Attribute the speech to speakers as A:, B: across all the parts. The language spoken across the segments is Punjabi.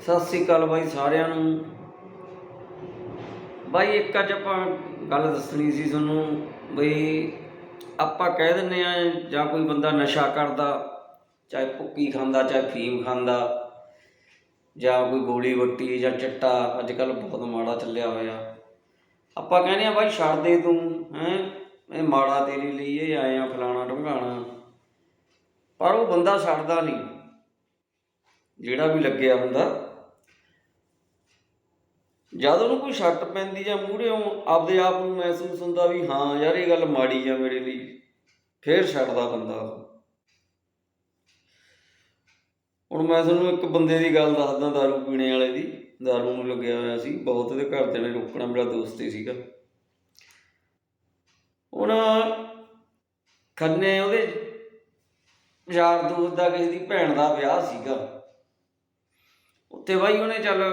A: ਸਤਿ ਸ੍ਰੀ ਅਕਾਲ ਬਾਈ ਸਾਰਿਆਂ ਨੂੰ। ਬਾਈ ਇੱਕ ਅੱਜ ਆਪਾਂ ਗੱਲ ਦੱਸਣੀ ਸੀ ਤੁਹਾਨੂੰ ਬਈ ਆਪਾਂ ਕਹਿ ਦਿੰਨੇ ਆ ਜਾਂ ਕੋਈ ਬੰਦਾ ਨਸ਼ਾ ਕਰਦਾ, ਚਾਹੇ ਭੁੱਕੀ ਖਾਂਦਾ, ਚਾਹੇ ਫੀਮ ਖਾਂਦਾ, ਜਾਂ ਕੋਈ ਗੋਲੀ ਵੱਟੀ ਜਾਂ ਚਿੱਟਾ ਅੱਜ ਕੱਲ ਬਹੁਤ ਮਾੜਾ ਚੱਲਿਆ ਹੋਇਆ। ਆਪਾਂ ਕਹਿੰਦੇ ਆ ਬਾਈ ਛੱਡ ਦੇ ਤੂੰ, ਹੈ? ਇਹ ਮਾੜਾ ਤੇਰੇ ਲਈ ਇਹ ਆਏ ਆ ਫਲਾਣਾ ਢੰਗਾਣਾ। ਪਰ ਉਹ ਬੰਦਾ ਛੱਡਦਾ ਨਹੀਂ। ਜਿਹੜਾ ਵੀ ਲੱਗਿਆ ਹੁੰਦਾ ਜਦ ਉਹਨੂੰ ਕੋਈ ਛੱਟ ਪੈਂਦੀ ਜਾਂ ਮੂਹਰੇੋਂ ਆਪਦੇ ਆਪ ਨੂੰ ਮਹਿਸੂਸ ਹੁੰਦਾ ਵੀ ਹਾਂ ਯਾਰ ਇਹ ਗੱਲ ਮਾੜੀ ਆ ਮੇਰੇ ਲਈ ਫੇਰ ਛੱਡਦਾ ਬੰਦਾ ਉਹ ਹੁਣ ਮੈਂ ਤੁਹਾਨੂੰ ਇੱਕ ਬੰਦੇ ਦੀ ਗੱਲ ਦੱਸਦਾ दारू ਪੀਣੇ ਵਾਲੇ ਦੀ दारू ਨੂੰ ਲੱਗਿਆ ਹੋਇਆ ਸੀ ਬਹੁਤ ਉਹਦੇ ਘਰ ਦੇ ਨੇ ਰੋਕਣਾ ਮੇਰਾ ਦੋਸਤ ਹੀ ਸੀਗਾ ਹੁਣ ਖੰਨੇ ਉਹਦੇ ਯਾਰ ਦੋਸਤ ਦਾ ਕਿਸੇ ਦੀ ਭੈਣ ਦਾ ਵਿਆਹ ਸੀਗਾ ਉੱਥੇ ਬਾਈ ਉਹਨੇ ਚੱਲ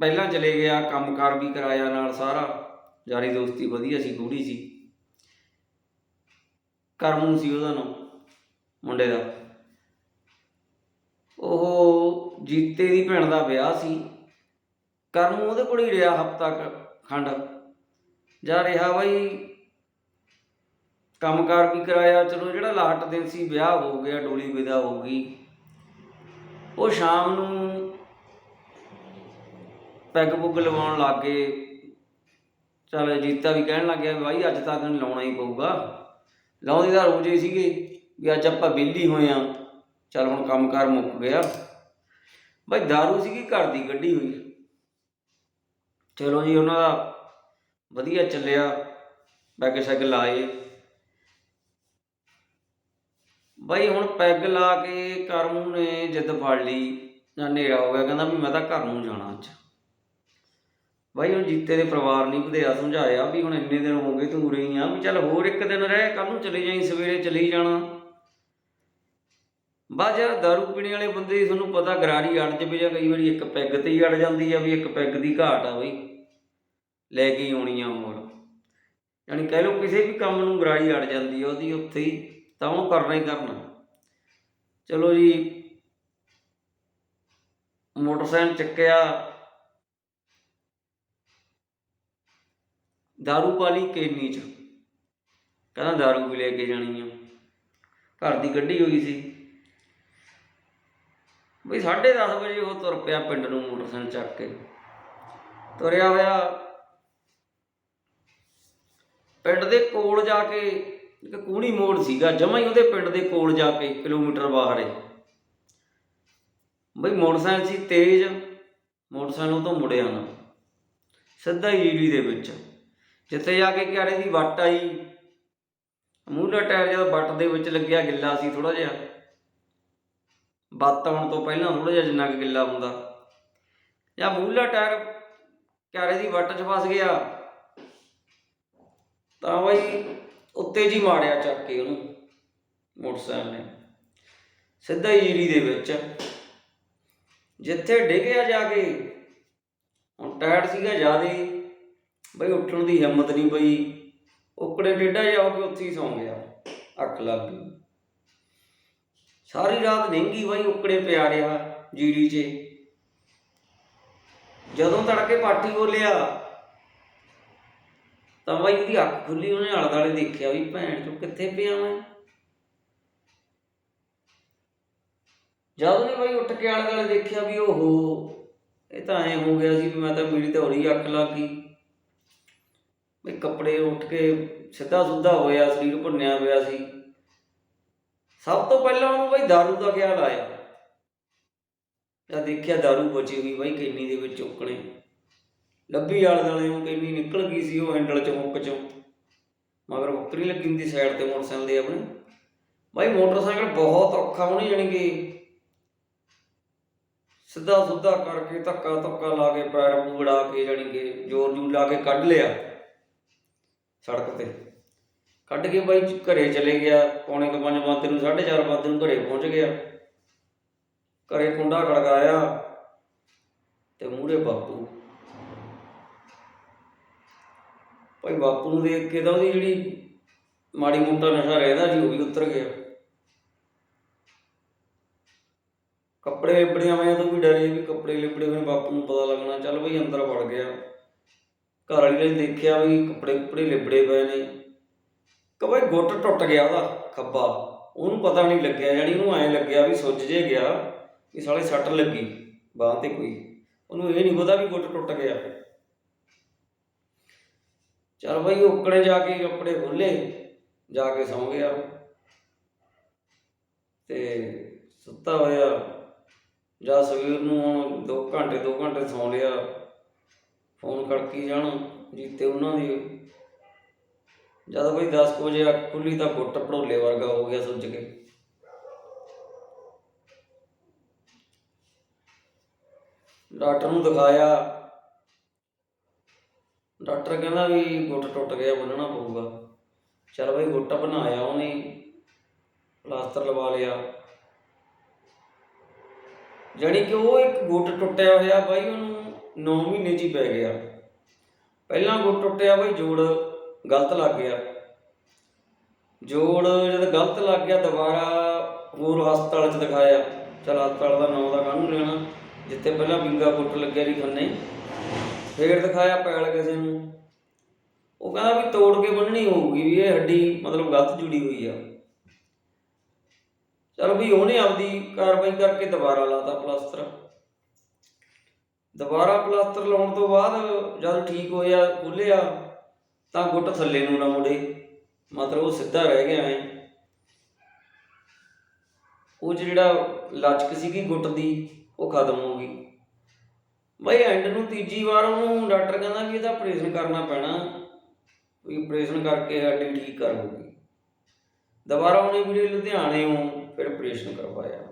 A: ਪਹਿਲਾਂ ਚਲੇ ਗਿਆ, ਕੰਮਕਾਰ ਵੀ ਕਰਾਇਆ ਨਾਲ ਸਾਰਾ। ਯਾਰੀ ਦੋਸਤੀ ਵਧੀਆ ਸੀ, ਗੂੜੀ ਸੀ। ਕਰਮੂ ਸੀ ਉਹਦਾ ਨਾਮ, ਮੁੰਡੇ ਦਾ। ਉਹ ਜੀਤੇ ਦੀ ਭੈਣ ਦਾ ਵਿਆਹ ਸੀ। ਕਰਮੂ ਉਹਦੇ ਕੋਲ ਹੀ ਰਿਹਾ ਹਫਤਾ ਖੰਡ। ਜਾ ਰਿਹਾ ਬਾਈ, ਕੰਮਕਾਰ ਵੀ ਕਰਾਇਆ। ਚਲੋ ਜਿਹੜਾ ਲਾਟ ਦਿਨ ਸੀ, ਵਿਆਹ ਹੋ ਗਿਆ, ਡੋਲੀ ਵਿਦਾ ਹੋ ਗਈ। ਉਹ ਸ਼ਾਮ ਨੂੰ ਪੈਗ ਪੁੱਗ ਲਵਾਉਣ ਲੱਗ ਗਏ। ਚਲ ਅਜੀਤਾ ਵੀ ਕਹਿਣ ਲੱਗ ਗਿਆ ਵੀ ਬਾਈ ਅੱਜ ਤਾਂ ਤੈਨੂੰ ਲਾਉਣਾ ਹੀ ਪਊਗਾ। ਲਾਉਂਦੇ ਤਾਂ ਰੋਜ਼ ਹੀ ਸੀਗੇ ਵੀ ਅੱਜ ਆਪਾਂ ਵਿਹਲੀ ਹੋਏ ਆ। ਚਲ ਹੁਣ ਕੰਮਕਾਰ ਮੁੱਕ ਗਿਆ। ਬਾਈ दारू ਸੀਗੀ ਘਰ ਦੀ ਗੱਡੀ ਹੋਈ। ਚਲੋ ਜੀ ਉਹਨਾਂ ਦਾ ਵਧੀਆ ਚੱਲਿਆ। ਪੈਗ ਸ਼ੈਗ ਲਾਏ। ਬਾਈ ਹੁਣ ਪੈਗ ਲਾ ਕੇ ਕਰਮੂ ਨੇ ਜਿੱਦ ਫੜ ਲਈ। ਜਾਂ ਹਨੇਰਾ ਹੋ ਗਿਆ। ਕਹਿੰਦਾ ਵੀ ਮੈਂ ਤਾਂ ਘਰ ਨੂੰ ਜਾਣਾ ਅੱਜ। ਬਾਈ, ਹੁਣ ਜੀਤੇ ਦੇ ਪਰਿਵਾਰ ਨਹੀਂ ਵਧਿਆ ਸਮਝਾਇਆ ਵੀ ਹੁਣ ਇੰਨੇ ਦਿਨ ਹੋ ਗਏ ਤੂੰ ਉਰੇ ਹੀ ਆ ਵੀ ਚੱਲ ਹੋਰ ਇੱਕ ਦਿਨ ਰਹਿ ਕੱਲ ਨੂੰ ਚਲੇ ਜਾਈਂ, ਸਵੇਰੇ ਚਲੀ ਜਾਣਾ। ਬਾਜ ਦਾਰੂ ਪੀਣੇ ਵਾਲੇ ਬੰਦੇ ਦੀ ਤੁਹਾਨੂੰ ਪਤਾ ਗਰਾਰੀ ਅੜ ਜਵੇ ਜਾਂ ਕਈ ਵਾਰੀ ਇੱਕ ਪੈਗ ਤੇ ਹੀ ਅੜ ਜਾਂਦੀ ਆ ਵੀ ਇੱਕ ਪੈਗ ਦੀ ਘਾਟ ਆ ਬਈ। ਲੈ ਕੇ ਆਉਣੀ ਆ ਹੋਰ ਯਾਨੀ ਕਹਿ ਲਓ ਕਿਸੇ ਵੀ ਕੰਮ ਨੂੰ ਗਰਾਰੀ ਅੜ ਜਾਂਦੀ ਆ, ਉਹਦੀ ਉੱਥੇ ਹੀ ਤਾਂ ਉਹ ਕਰਨਾ ਹੀ ਕਰਨਾ। ਚਲੋ ਜੀ, ਮੋਟਰਸਾਈਕਲ ਚੱਕਿਆ। ਦਾਰੂ ਲਈ ਕੇਨੀ ਚ ਕਹਿੰਦਾ ਦਾਰੂ ਵੀ ਲੈ ਕੇ ਜਾਣੀ ਆ ਘਰ ਦੀ ਗੱਡੀ ਹੋਈ ਸੀ ਬਈ 10:30 ਵਜੇ ਉਹ ਤੁਰ ਪਿਆ ਪਿੰਡ ਨੂੰ ਮੋਟਰਸਾਈਕਲ ਚੱਕ ਕੇ ਤੁਰਿਆ ਹੋਇਆ ਪਿੰਡ ਦੇ ਕੋਲ ਜਾ ਕੇ ਇੱਕ ਕੂਣੀ ਮੋੜ ਸੀਗਾ ਜਮਾਂ ਹੀ ਉਹਦੇ ਪਿੰਡ ਦੇ ਕੋਲ ਜਾ ਕੇ ਕਿਲੋਮੀਟਰ ਬਾਹਰ ਹੈ ਬਈ ਮੋਟਰਸਾਈਕਲ ਸੀ ਤੇਜ਼ ਮੋਟਰਸਾਈਕਲ ਉਹ ਤੋਂ ਮੁੜਿਆ ਨਾ ਸਿੱਧਾ ਹੀ ਈੜੀ ਦੇ ਵਿੱਚ ਜਿੱਥੇ ਜਾ ਕੇ ਕਿਆਰੇ ਦੀ ਵੱਟ ਆਈ। ਮੂਹਲਾ ਟਾਇਰ ਜਦ ਵੱਟ ਦੇ ਵਿੱਚ ਲੱਗਿਆ, ਗਿੱਲਾ ਸੀ ਥੋੜਾ ਜਿਹਾ। ਬੱਤ ਆਉਣ ਤੋਂ ਪਹਿਲਾਂ ਥੋੜਾ ਜਿਹਾ ਜਿੰਨਾ ਕੁ ਗਿੱਲਾ ਹੁੰਦਾ। ਜਾਂ ਮੂਹਲਾ ਟਾਇਰ ਕਿਆਰੇ ਦੀ ਵੱਟ 'ਚ ਫਸ ਗਿਆ। ਤਾਂ ਬਈ ਉੱਤੇ ਜੀ ਮਾਰਿਆ ਚੱਕ ਕੇ ਉਹਨੂੰ ਮੋਟਰਸਾਈਕਲ ਨੇ। ਸਿੱਧਾ ਹੀ ਈੜੀ ਦੇ ਵਿੱਚ। ਜਿੱਥੇ ਡਿੱਗਿਆ ਜਾ ਕੇ, ਹੁਣ ਟਾਇਰ ਸੀਗਾ ਜ਼ਿਆਦੇ। ਬਈ ਉੱਠਣ ਦੀ ਹਿੰਮਤ ਨਹੀਂ ਪਈ ਉਕੜੇ ਡੇਡਾ ਜਾ ਹੋ ਕੇ ਉੱਥੇ ਹੀ ਸੌਂ ਗਿਆ। ਅੱਖ ਲੱਗ ਗਈ। ਸਾਰੀ ਰਾਤ ਨਹਿੰਗੀ ਬਾਈ ਉਕੜੇ ਪਿਆ ਰਿਹਾ ਜੀੜੀ 'ਚ। ਜਦੋਂ ਤੜਕੇ ਪਾਠੀ ਬੋਲਿਆ, ਤਾਂ ਬਾਈ ਉਹਦੀ ਅੱਖ ਖੁੱਲੀ, ਉਹਨੇ ਆਲੇ ਦੁਆਲੇ ਦੇਖਿਆ ਵੀ ਭੈਣ ਚੋ ਕਿੱਥੇ ਪਿਆ ਮੈਂ। ਜਦੋਂ ਨੇ ਬਾਈ ਉੱਠ ਕੇ ਆਲੇ ਦੁਆਲੇ ਦੇਖਿਆ ਵੀ ਓਹੋ, ਇਹ ਤਾਂ ਐ ਹੋ ਗਿਆ ਸੀ ਵੀ ਮੈਂ ਤਾਂ ਮੇਰੀ ਤਾਂ ਹੋਰੀ ਅੱਖ ਲੱਗ ਗਈ। ਬਈ ਕੱਪੜੇ ਉੱਠ ਕੇ ਸਿੱਧਾ ਸੁੱਧਾ ਹੋਇਆ ਸਰੀਰ ਭੁੰਨਿਆ ਪਿਆ ਸੀ ਸਭ ਤੋਂ ਪਹਿਲਾਂ ਉਹਨੂੰ ਬਈ दारू ਦਾ ਖਿਆਲ ਆਇਆ ਜਦ ਦੇਖਿਆ दारू ਬਚੀ ਹੋਈ ਬਾਈ ਕੈਨੀ ਦੇ ਵਿੱਚ ਉਕਣੇ ਲੱਭੀ ਆਲੇ ਦੁਆਲੇ ਨੂੰ ਕੈਨੀ ਨਿਕਲ ਗਈ ਸੀ ਉਹ ਹੈਂਡਲ ਚੋਂ ਹੁੱਕ ਚੋਂ ਮਗਰ ਬੱਕਰੀ ਲੱਗੀ ਹੁੰਦੀ ਸਾਈਡ ਤੇ ਮੋਟਰਸਾਈਕਲ ਦੇ ਆਪਣੇ ਬਾਈ ਮੋਟਰਸਾਈਕਲ ਬਹੁਤ ਔਖਾ ਹੋਣੀ ਜਾਣੀ ਕਿ ਸਿੱਧਾ ਸੁੱਧਾ ਕਰਕੇ ਧੱਕਾ ਧੱਕਾ ਲਾ ਕੇ ਪੈਰ ਮੂੜਾ ਕੇ ਜਾਣੀ ਕਿ ਜ਼ੋਰ ਜੂ ਲਾ ਕੇ ਕੱਢ ਲਿਆ ਸੜਕ ਤੇ। ਕੱਢ ਕੇ ਬਾਈ ਘਰੇ ਚਲੇ ਗਿਆ, ਪੌਣੇ ਕੁ ਪੰਜ ਵਜੇ ਨੂੰ 4:30 ਵਜੇ ਨੂੰ ਘਰੇ ਪਹੁੰਚ ਗਿਆ। ਘਰੇ ਕੁੰਡਾ ਖੜਕਾਇਆ ਤੇ ਮੂਹਰੇ ਬਾਪੂ। ਭਾਈ ਬਾਪੂ ਨੂੰ ਦੇਖ ਕੇ ਤਾਂ ਉਹਦੀ ਜਿਹੜੀ ਮਾੜੀ ਮੋਟਾ ਨਸ਼ਾ ਰਹਿੰਦਾ ਸੀ, ਉਹ ਵੀ ਉਤਰ ਗਿਆ। ਕੱਪੜੇ ਲਿਬੜੇ ਮੈਂ ਤੋਂ ਵੀ ਡਰੇ ਵੀ ਕੱਪੜੇ ਲਿਬੜੇ ਹੋਏ ਬਾਪੂ ਨੂੰ ਪਤਾ ਲੱਗਣਾ, ਚੱਲ ਬਈ ਅੰਦਰ ਵੜ ਗਿਆ। ਘਰ ਵਾਲੀ ਨੇ ਦੇਖਿਆ ਵੀ ਕੱਪੜੇ ਕੁਪੜੇ ਲਿਬੜੇ ਪਏ ਨੇ। ਕਿ ਬਈ ਗੁੱਟ ਟੁੱਟ ਗਿਆ ਉਹਦਾ ਖੱਬਾ। ਉਹਨੂੰ ਪਤਾ ਨਹੀਂ ਲੱਗਿਆ ਜਾਨੀ ਉਹਨੂੰ ਐਂ ਲੱਗਿਆ ਵੀ ਸੁੱਜ ਜੇ ਗਿਆ ਵੀ ਸਾਲੇ ਸੱਟ ਲੱਗੀ ਬਾਂਹ ਤੇ ਕੋਈ। ਉਹਨੂੰ ਇਹ ਨਹੀਂ ਪਤਾ ਵੀ ਗੁੱਟ ਟੁੱਟ ਗਿਆ। ਚਲ ਬਈ ਓਕਣੇ ਜਾ ਕੇ ਕੱਪੜੇ ਖੋਲੇ ਜਾ ਕੇ ਸੌਂ ਗਿਆ। ਤੇ ਸੁੱਤਾ ਹੋਇਆ। ਜਾਂ ਸਵੇਰ ਨੂੰ ਹੁਣ 2 ਘੰਟੇ 2 ਘੰਟੇ ਸੌਂ ਲਿਆ। ਫੋਨ ਖੜਕੀ ਜਾਣ, ਜੀਤੇ ਉਹਨਾਂ ਦੀ। ਜਦ ਬਈ 10 ਕੁ ਵਜੇ ਅੱਖ ਖੁੱਲੀ ਤਾਂ ਗੁੱਟ ਭੜੋਲੇ ਵਰਗਾ ਹੋ ਗਿਆ ਸੁੱਜ ਕੇ। ਡਾਕਟਰ ਨੂੰ ਦਿਖਾਇਆ। ਡਾਕਟਰ ਕਹਿੰਦਾ ਵੀ ਗੁੱਟ ਟੁੱਟ ਗਿਆ ਬੰਨਣਾ ਪਊਗਾ। ਚਲ ਬਈ ਗੁੱਟ ਬਣਾਇਆ ਉਹਨੇ, ਪਲਾਸਟਰ ਲਵਾ ਲਿਆ। ਜਾਣੀ ਕਿ ਉਹ ਇੱਕ ਗੁੱਟ ਟੁੱਟਿਆ ਹੋਇਆ ਬਾਈ ਉਹਨੂੰ। 9 ਮਹੀਨੇ 'ਚ ਹੀ ਪੈ ਗਿਆ। ਪਹਿਲਾਂ ਗੁੱਟ ਟੁੱਟਿਆ ਬਾਈ, ਜੋੜ ਗਲਤ ਲੱਗ ਗਿਆ। ਜੋੜ ਜਦ ਗਲਤ ਲੱਗ ਗਿਆ, ਦੁਬਾਰਾ ਹੋਰ ਹਸਪਤਾਲ 'ਚ ਦਿਖਾਇਆ। ਚਲ ਹਸਪਤਾਲ ਦਾ ਨਾਂ ਦਾ ਕਾਹਨੂੰ ਲੈਣਾ? ਜਿੱਥੇ ਪਹਿਲਾਂ ਬਿੰਗਾ ਗੁੱਟ ਲੱਗਿਆ ਜੀ ਖੰਨੇ। ਫੇਰ ਦਿਖਾਇਆ ਪੈਲ ਕਿਸੇ ਨੂੰ। ਉਹ ਕਹਿੰਦਾ ਵੀ ਤੋੜ ਕੇ ਬੰਨਣੀ ਹੋਊਗੀ ਵੀ ਇਹ ਹੱਡੀ ਮਤਲਬ ਗਲਤ ਜੁੜੀ ਹੋਈ ਆ। ਚਲ ਵੀ ਉਹਨੇ ਆਪਦੀ ਕਾਰਵਾਈ ਕਰਕੇ ਦੁਬਾਰਾ ਲਾਤਾ ਪਲਾਸਟਰ। ਦੁਬਾਰਾ ਪਲਾਸਟਰ ਲਾਉਣ ਤੋਂ ਬਾਅਦ ਜਦ ਠੀਕ ਹੋਇਆ ਖੁੱਲਿਆ ਤਾਂ ਗੁੱਟ ਥੱਲੇ ਨੂੰ ਨਾ ਮੁੜੇ। ਮਤਲਬ ਉਹ ਸਿੱਧਾ ਰਹਿ ਗਿਆ ਐ। ਉਹ ਜਿਹੜਾ ਲਚਕ ਸੀਗੀ ਗੁੱਟ ਦੀ, ਉਹ ਖਤਮ ਹੋ ਗਈ। ਬਈ ਐਂਡ ਨੂੰ ਤੀਜੀ ਵਾਰ ਉਹਨੂੰ ਡਾਕਟਰ ਕਹਿੰਦਾ ਵੀ ਇਹਦਾ ਆਪਰੇਸ਼ਨ ਕਰਨਾ ਪੈਣਾ। ਵੀ ਆਪਰੇਸ਼ਨ ਕਰਕੇ ਹੱਡੀ ਠੀਕ ਕਰ ਹੋਊਗੀ ਦੁਬਾਰਾ ਉਹਨੇ ਵੀਰੇ ਲੁਧਿਆਣੇ ਨੂੰ ਫਿਰ ਆਪਰੇਸ਼ਨ ਕਰਵਾਇਆ।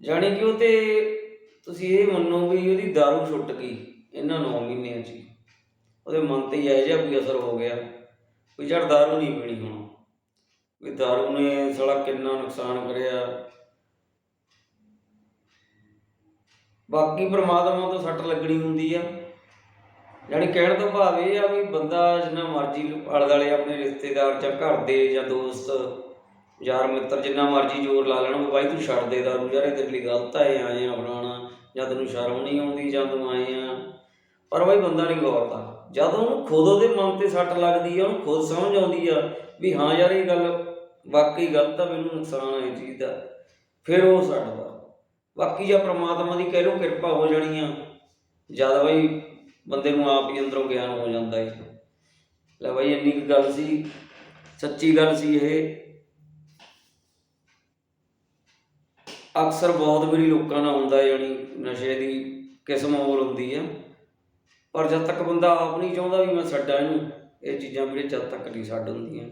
A: ਜਾਣੀ ਕਿ ਉਹ ਤੇ ਤੁਸੀਂ ਇਹ ਮੰਨੋ ਵੀ ਉਹਦੀ दारू ਛੁੱਟ ਗਈ ਇਹਨਾਂ 9 ਮਹੀਨਿਆਂ 'ਚ ਹੀ ਉਹਦੇ ਮਨ ਤੇ ਇਹ ਜਿਹਾ ਕੋਈ ਅਸਰ ਹੋ ਗਿਆ ਵੀ ਜੜ दारू ਨਹੀਂ ਪੀਣੀ ਹੁਣ ਵੀ दारू ਨੇ ਸਾਲਾ ਕਿੰਨਾ ਨੁਕਸਾਨ ਕਰਿਆ ਬਾਕੀ ਪ੍ਰਮਾਤਮਾ ਤੋਂ ਸੱਟ ਲੱਗਣੀ ਹੁੰਦੀ ਆ ਯਾਨੀ ਕਹਿਣ ਤੋਂ ਭਾਵ ਇਹ ਆ ਵੀ ਬੰਦਾ ਜਿੰਨਾ ਮਰਜ਼ੀ ਆਲੇ ਦੁਆਲੇ ਆਪਣੇ ਰਿਸ਼ਤੇਦਾਰ ਜਾਂ ਘਰ ਦੇ ਜਾਂ ਦੋਸਤ ਯਾਰ ਮਿੱਤਰ ਜਿੰਨਾ ਮਰਜ਼ੀ ਜ਼ੋਰ ਲਾ ਲੈਣ ਵੀ ਬਾਈ ਤੂੰ ਛੱਡ ਦੇ ਦਾਰੂ ਯਾਰ ਇਹ ਤੇਰੇ ਲਈ ਗਲਤ ਆ ਇਹ ਆਏ ਆ ਫਲਾਣਾ ਜਾਂ ਤੈਨੂੰ ਸ਼ਰਮ ਨਹੀਂ ਆਉਂਦੀ ਜਾਂ ਤੂੰ ਆਏ ਆ। ਪਰ ਬਾਈ ਬੰਦਾ ਨਹੀਂ ਗੌਰਦਾ ਜਦ ਉਹਨੂੰ ਖੁਦ ਉਹਦੇ ਮਨ ਤੇ ਸੱਟ ਲੱਗਦੀ ਆ, ਉਹਨੂੰ ਖੁਦ ਸਮਝ ਆਉਂਦੀ ਆ ਵੀ ਹਾਂ ਯਾਰ ਇਹ ਗੱਲ ਵਾਕਈ ਗਲਤ ਆ, ਮੈਨੂੰ ਨੁਕਸਾਨ ਆ ਚੀਜ਼ ਦਾ। ਫਿਰ ਉਹ ਛੱਡਦਾ ਬਾਕੀ ਜਾਂ ਪ੍ਰਮਾਤਮਾ ਦੀ ਕਹਿ ਲੋ ਕਿਰਪਾ ਹੋ ਜਾਣੀ ਆ, ਜਦ ਬਾਈ ਬੰਦੇ ਨੂੰ ਆਪ ਹੀ ਅੰਦਰੋਂ ਗਿਆਨ ਹੋ ਜਾਂਦਾ ਹੈ ਲੈ ਬਾਈ, ਇੰਨੀ ਕੁ ਗੱਲ ਸੀ, ਸੱਚੀ ਗੱਲ ਸੀ ਇਹ। ਅਕਸਰ ਬਹੁਤ ਵਾਰੀ ਲੋਕਾਂ ਨਾਲ ਹੁੰਦਾ ਯਾਨੀ ਨਸ਼ੇ ਦੀ ਕਿਸਮ ਹੋਰ ਹੁੰਦੀ ਆ। ਪਰ ਜਦ ਤੱਕ ਬੰਦਾ ਆਪ ਨਹੀਂ ਚਾਹੁੰਦਾ ਵੀ ਮੈਂ ਛੱਡਾਂ ਇਹਨੂੰ, ਇਹ ਚੀਜ਼ਾਂ ਵੀਰੇ ਜਦ ਤੱਕ ਨਹੀਂ ਛੱਡ ਹੁੰਦੀਆਂ।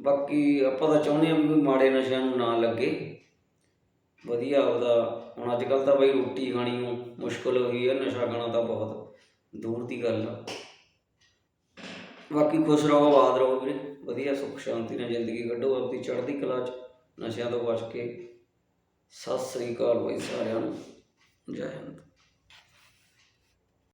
A: ਬਾਕੀ ਆਪਾਂ ਤਾਂ ਚਾਹੁੰਦੇ ਆ ਵੀ ਮਾੜੇ ਨਸ਼ਿਆਂ ਨੂੰ ਨਾ ਲੱਗੇ। ਵਧੀਆ ਉਹਦਾ ਹੁਣ ਅੱਜ ਕੱਲ ਤਾਂ ਬਈ ਰੋਟੀ ਖਾਣੀ ਨੂੰ ਮੁਸ਼ਕਲ ਹੋਈ ਹੈ ਨਸ਼ਾ ਖਾਣਾ ਤਾਂ ਬਹੁਤ ਦੂਰ ਦੀ ਗੱਲ ਆ। ਬਾਕੀ ਖੁਸ਼ ਰਹੋ ਆਬਾਦ ਰਹੋ ਵੀਰੇ। ਵਧੀਆ ਸੁੱਖ ਸ਼ਾਂਤੀ ਨਾਲ ਜ਼ਿੰਦਗੀ ਕੱਢੋ ਆਪਣੀ ਚੜ੍ਹਦੀ ਕਲਾ 'ਚ। ਨਸ਼ਿਆਂ ਤੋਂ ਬਚ ਕੇ ਸਤਿ ਸ੍ਰੀ ਅਕਾਲ ਬਾਈ ਸਾਰਿਆਂ ਨੂੰ ਜੈ ਹਿੰਦ।